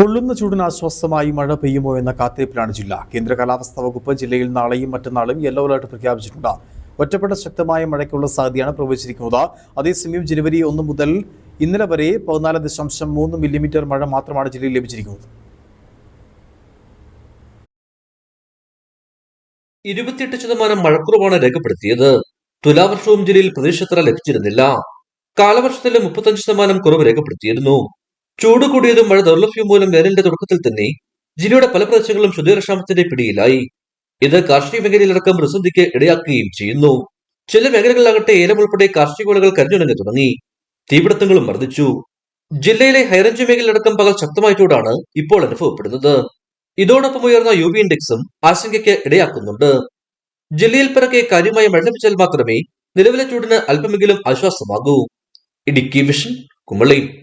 പൊള്ളുന്ന ചൂടിന് ആശ്വാസമായി മഴ പെയ്യുമോ എന്ന കാത്തിരിപ്പിലാണ് ജില്ല. കേന്ദ്ര കാലാവസ്ഥാ വകുപ്പ് ജില്ലയിൽ നാളെയും മറ്റന്നാളും യെല്ലോ അലർട്ട് പ്രഖ്യാപിച്ചിട്ടുണ്ട്. ഒറ്റപ്പെട്ട ശക്തമായ മഴയ്ക്കുള്ള സാധ്യതയാണ് പ്രവചിച്ചിരിക്കുന്നത്. അതേസമയം ജനുവരി ഒന്ന് മുതൽ ഇന്നലെ വരെ പതിനാല് ദശാംശം മൂന്ന് മില്ലിമീറ്റർ മഴ മാത്രമാണ് ജില്ലയിൽ ലഭിച്ചിരിക്കുന്നത്. ഇരുപത്തിയെട്ട് ശതമാനം മഴക്കുറവാണ് രേഖപ്പെടുത്തിയത്. തുലാവർഷവും ജില്ലയിൽ പ്രതീക്ഷത്ര ലഭിച്ചിരുന്നില്ല. കാലവർഷത്തിലെ മുപ്പത്തഞ്ച് ശതമാനം കുറവ് രേഖപ്പെടുത്തിയിരുന്നു. ചൂട് കൂടിയതും മഴ ദൗർലഭ്യം മൂലം വേനലിന്റെ തുടക്കത്തിൽ തന്നെ ജില്ലയുടെ പല പ്രദേശങ്ങളും ശുദ്ധീരക്ഷാമത്തിന്റെ പിടിയിലായി. ഇത് കാർഷിക മേഖലയിലടക്കം പ്രതിസന്ധിക്ക് ഇടയാക്കുകയും ചെയ്യുന്നു. ചില മേഖലകളിലാകട്ടെ ഏലം ഉൾപ്പെടെ കാർഷിക വിളകൾ കരിഞ്ഞുണങ്ങി തുടങ്ങി. തീപിടുത്തങ്ങളും വർദ്ധിച്ചു. ജില്ലയിലെ ഹൈറേഞ്ച് മേഖലയിലടക്കം പകൽ ശക്തമായ ചൂടാണ് ഇപ്പോൾ അനുഭവപ്പെടുന്നത്. ഇതോടൊപ്പം ഉയർന്ന യു ബി ഇൻഡെക്സും ആശങ്കയ്ക്ക് ഇടയാക്കുന്നുണ്ട്. ജില്ലയിൽ പിറകെ കാര്യമായ മഴ ലഭിച്ചാൽ മാത്രമേ നിലവിലെ ചൂടിന് അല്പമെങ്കിലും ആശ്വാസമാകൂ. ഇടുക്കി വിഷൻ കുമളി.